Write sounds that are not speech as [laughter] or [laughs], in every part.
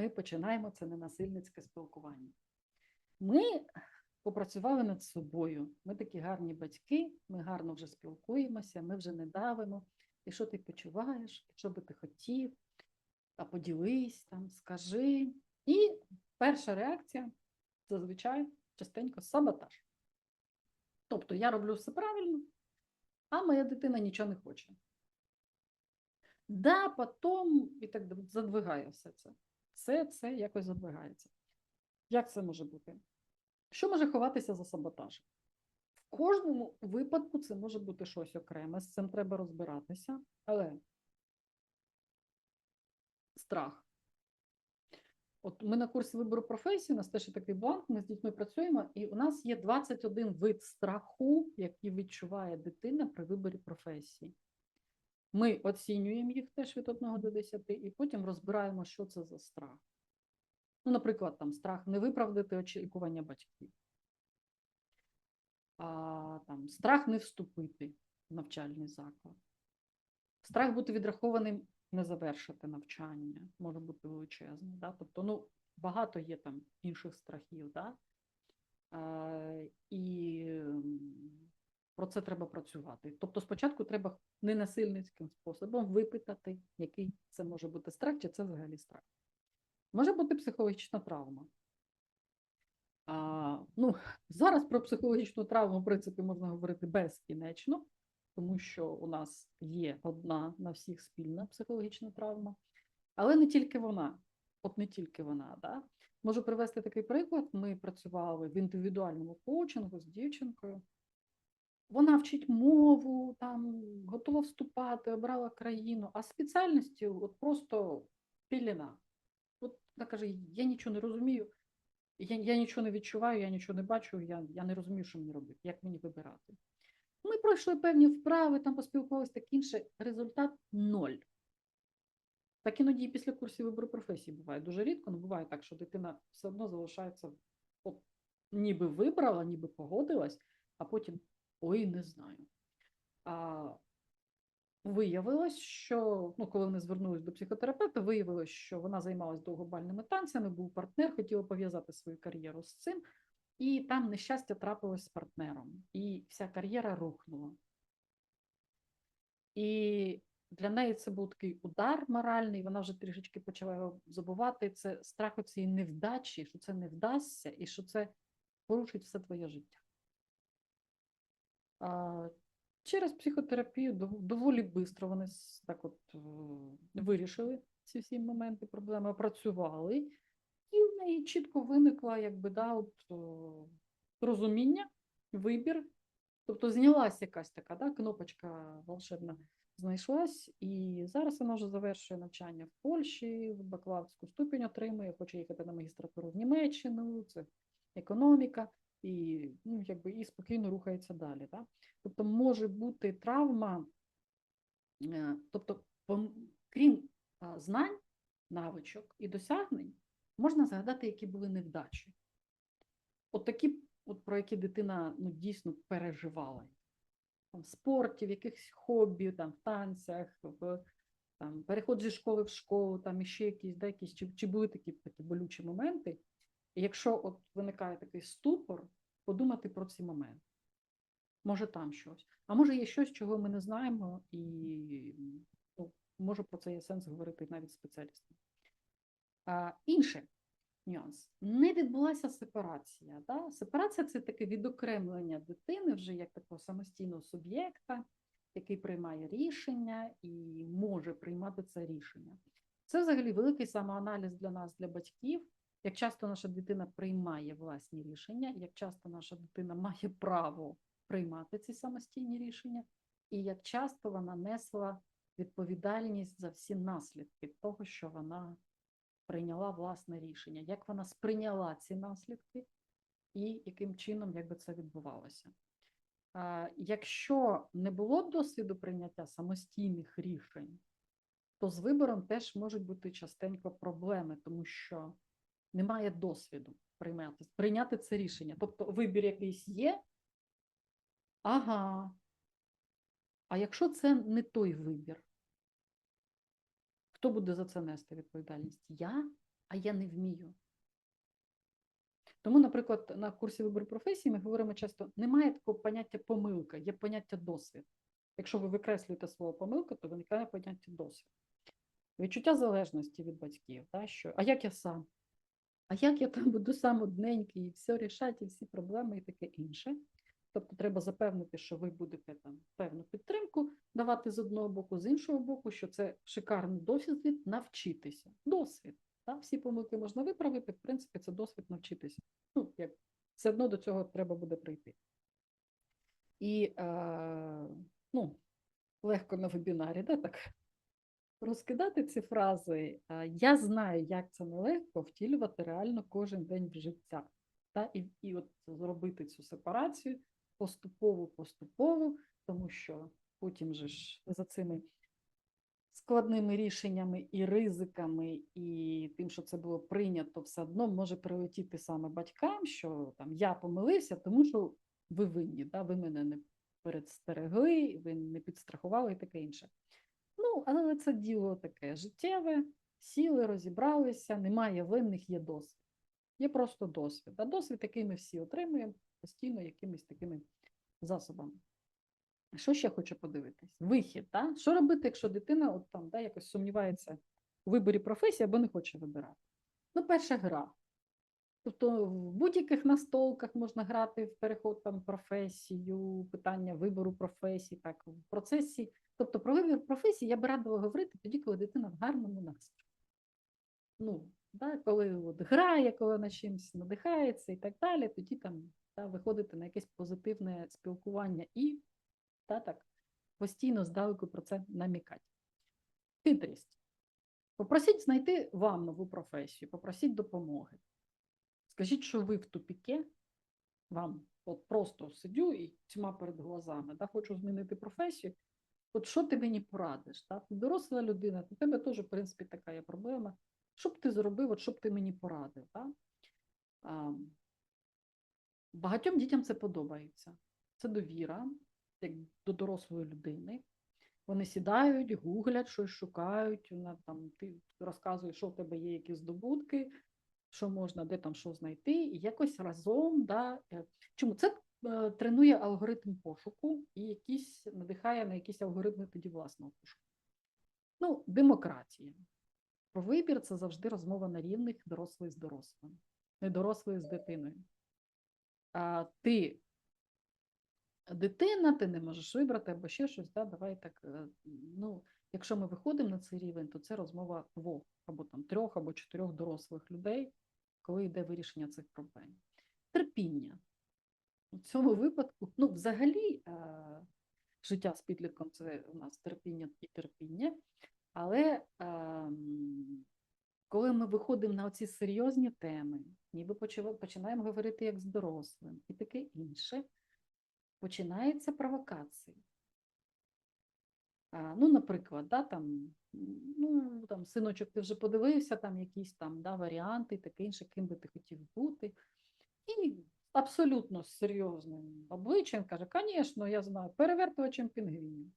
ми починаємо це ненасильницьке спілкування. Ми попрацювали над собою. Ми такі гарні батьки, ми гарно вже спілкуємося, ми вже не давимо. І що ти почуваєш, що би ти хотів, а поділись там, скажи. І перша реакція зазвичай частенько саботаж. Тобто я роблю все правильно, а моя дитина нічого не хоче. Да, потім і так задвигає все це. Все це якось задвигається. Як це може бути? Що може ховатися за саботажем? В кожному випадку це може бути щось окреме, з цим треба розбиратися, але страх. От ми на курсі вибору професії, у нас теж такий бланк, ми з дітьми працюємо, і у нас є 21 вид страху, який відчуває дитина при виборі професії. Ми оцінюємо їх теж від 1 до 10, і потім розбираємо, що це за страх. Ну, наприклад, там страх не виправдати очікування батьків, а, там, страх не вступити в навчальний заклад, страх бути відрахованим, не завершити навчання, може бути величезний. Да? Тобто, ну, багато є там інших страхів, да? а, і про це треба працювати. Тобто, спочатку треба ненасильницьким способом випитати, який це може бути страх, чи це взагалі страх. Може бути психологічна травма. А, ну, зараз про психологічну травму, в принципі, можна говорити безкінечно, тому що у нас є одна на всіх спільна психологічна травма, але не тільки вона. От не тільки вона. Да? Можу привести такий приклад. Ми працювали в індивідуальному коучингу з дівчинкою. Вона вчить мову, там готова вступати, обрала країну, а спеціальності от просто піліна. От вона каже: я нічого не розумію, я, я нічого не відчуваю, я нічого не бачу, я, я не розумію, що мені робити, як мені вибирати. Ми пройшли певні вправи, там поспілкувалися так інше. Результат ноль. Так іноді і після курсів вибору професії буває дуже рідко, але буває так, що дитина все одно залишається, от, ніби вибрала, ніби погодилась, а потім ой, не знаю. А, Виявилось, що ну, коли вони звернулись до психотерапевта, виявилось, що вона займалась довгобальними танцями, був партнер, хотіла пов'язати свою кар'єру з цим, і там нещастя трапилось з партнером, і вся кар'єра рухнула. І для неї це був такий удар моральний, вона вже трішечки почала його забувати. Це страх цієї невдачі, що це не вдасться, і що це порушить все твоє життя. Через психотерапію дов- доволі швидко вони так от е, вирішили ці всі моменти, проблеми, опрацювали, і в неї чітко виникла якби да, от, розуміння, вибір. Тобто знялась якась така да, кнопочка волшебна знайшлась, і зараз вона вже завершує навчання в Польщі, бакалаврську ступінь отримує, хоче їхати на магістратуру в Німеччину, це економіка, і, ну, якби, і спокійно рухається далі. Да? Тобто може бути травма, е, тобто, крім знань, навичок і досягнень, можна згадати, які були невдачі. От такі, от про які дитина ну, дійсно переживала. Там, в спорті, в якихось хобі, там, в танцях, в там, переход зі школи в школу, там іще якісь, да, якісь чи, чи були такі, такі болючі моменти. Якщо от виникає такий ступор, подумати про ці моменти. Може там щось, а може є щось, чого ми не знаємо, і ну, може про це є сенс говорити навіть спеціалістам. А, інше нюанс. Не відбулася сепарація. Да? Сепарація це таке відокремлення дитини вже як такого самостійного суб'єкта, який приймає рішення і може приймати це рішення. Це взагалі великий самоаналіз для нас, для батьків. Як часто наша дитина приймає власні рішення, як часто наша дитина має право приймати ці самостійні рішення, і як часто вона несла відповідальність за всі наслідки того, що вона прийняла власне рішення, як вона сприйняла ці наслідки і яким чином якби це відбувалося. Якщо не було досвіду прийняття самостійних рішень, то з вибором теж можуть бути частенько проблеми, тому що немає досвіду прийняти, прийняти це рішення. Тобто вибір якийсь є, ага. А якщо це не той вибір, хто буде за це нести відповідальність? Я а я не вмію. Тому, наприклад, на курсі вибору професії ми говоримо часто: немає такого поняття помилка, є поняття досвід. Якщо ви викреслюєте слово помилка, то виникає поняття досвід. Відчуття залежності від батьків, та, що, а як я сам? А як я там буду сам одненький, і все рішати, і всі проблеми і таке інше. Тобто треба запевнити, що ви будете там певну підтримку давати з одного боку, з іншого боку, що це шикарний досвід навчитися. Досвід. Та? Всі помилки можна виправити, в принципі, це досвід навчитися. Ну, як, все одно до цього треба буде прийти. І е, ну, легко на вебінарі, да, так, розкидати ці фрази. Я знаю, як це нелегко втілювати реально кожен день в життя. Та? І, і от зробити цю сепарацію поступово-поступово, тому що потім же ж за цими складними рішеннями і ризиками, і тим, що це було прийнято, все одно може прилетіти саме батькам, що там я помилився, тому що ви винні, да? ви мене не передстерегли, ви не підстрахували і таке інше. Ну, але це діло таке життєве, сіли, розібралися, немає винних, є досвід. Є просто досвід. А досвід, який ми всі отримуємо постійно якимись такими засобами. Що ще хочу подивитись? Вихід. Да? Що робити, якщо дитина от там, да, якось сумнівається у виборі професії або не хоче вибирати? Ну, перша гра. Тобто в будь-яких настолках можна грати в переход там професію, питання вибору професії, так, в процесі. Тобто про вибір професії я би радила говорити тоді, коли дитина в гарному настрої. Ну, да, коли от грає, коли на чимось надихається і так далі, тоді там та, виходити на якесь позитивне спілкування і та, так, постійно здалеку про це намікати. Хитрість. Попросіть знайти вам нову професію, попросіть допомоги. Скажіть, що ви в тупіке, вам от просто сидю і тьма перед глазами, да, хочу змінити професію. От що ти мені порадиш? Да? Ти доросла людина, у тебе теж, в принципі, така є проблема. Що б ти зробив, от що б ти мені порадив? Да? А, багатьом дітям це подобається. Це довіра як до дорослої людини. Вони сідають, гуглять, щось шукають, вона там, ти розказуєш, що в тебе є, які здобутки, що можна, де там що знайти, і якось разом. Да, е, Чому це е, тренує алгоритм пошуку і якісь надихає на якісь алгоритми тоді власного пошуку. Ну, демократія. Про вибір це завжди розмова на рівних дорослий з дорослим, не дорослий з дитиною. А ти дитина, ти не можеш вибрати або ще щось, да, давай так. е, Ну, якщо ми виходимо на цей рівень, то це розмова двох або там трьох або чотирьох дорослих людей, коли йде вирішення цих проблем. Терпіння. У цьому випадку, ну, взагалі, е, життя з підлітком це у нас терпіння і терпіння, але е, коли ми виходимо на оці серйозні теми, ніби починаємо говорити як з дорослим і таке інше, починається провокація. А, ну, наприклад, да, там, ну, там, синочок, ти вже подивився, там якісь там да, варіанти, таке інше, ким би ти хотів бути. І абсолютно серйозним обличчям каже, звісно, я знаю, перевертувачем пінгвінів.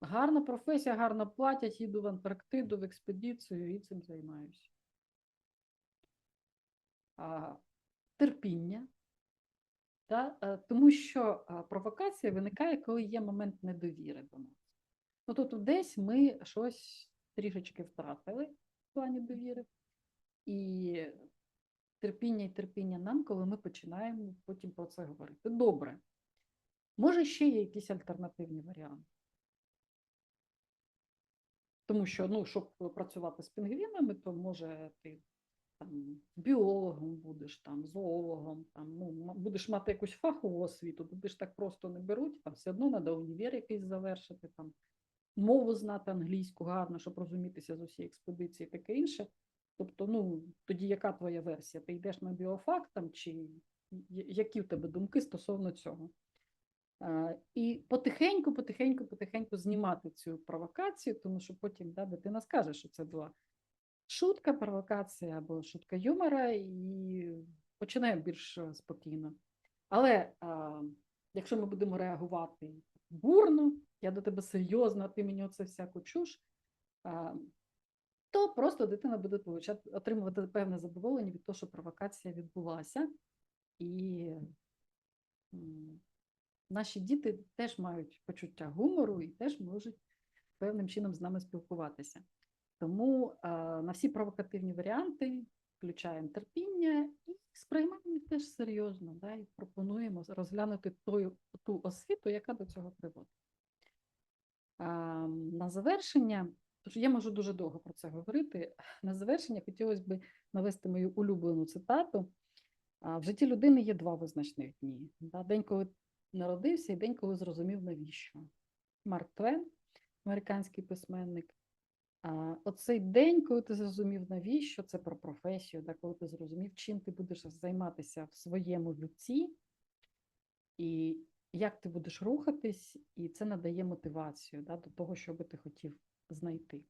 Гарна професія, гарно платять, їду в Антарктиду, в експедицію і цим займаюся. А, терпіння. Е, Тому що провокація виникає, коли є момент недовіри до нас. Ну, тобто десь ми щось трішечки втратили в плані довіри. І терпіння і терпіння нам, коли ми починаємо потім про це говорити. Добре. Може, ще є якісь альтернативні варіанти. Тому що, ну, щоб працювати з пінгвінами, то може ти там, біологом будеш, там, зоологом, там, ну, будеш мати якусь фахову освіту, туди ж так просто не беруть, там все одно треба універ якийсь завершити, там, мову знати англійську гарно, щоб розумітися з усієї експедиції і таке інше. Тобто, ну, тоді яка твоя версія? Ти йдеш на біофак там, чи які в тебе думки стосовно цього? А, І потихеньку, потихеньку, потихеньку знімати цю провокацію, тому що потім да, дитина скаже, що це була шутка, провокація або шутка юмора, і починає більш е, спокійно. Але а, якщо ми будемо реагувати бурно, я до тебе серйозно, а ти мені оце всяку чуш, а, то просто дитина буде отримувати певне задоволення від того, що провокація відбулася. І наші діти теж мають почуття гумору і теж можуть певним чином з нами спілкуватися. Тому а, на всі провокативні варіанти включаємо терпіння і сприймаємо теж серйозно, да, і пропонуємо розглянути тою, ту освіту, яка до цього приводить. А, на завершення, тож я можу дуже довго про це говорити. [laughs] На завершення хотілося б навести мою улюблену цитату. В житті людини є два визначних дні: день, коли народився, і день, коли зрозумів, навіщо. Марк Твен, американський письменник. Оцей день, коли ти зрозумів, навіщо, це про професію, да, коли ти зрозумів, чим ти будеш займатися в своєму житті, і як ти будеш рухатись, і це надає мотивацію да, до того, що би ти хотів знайти.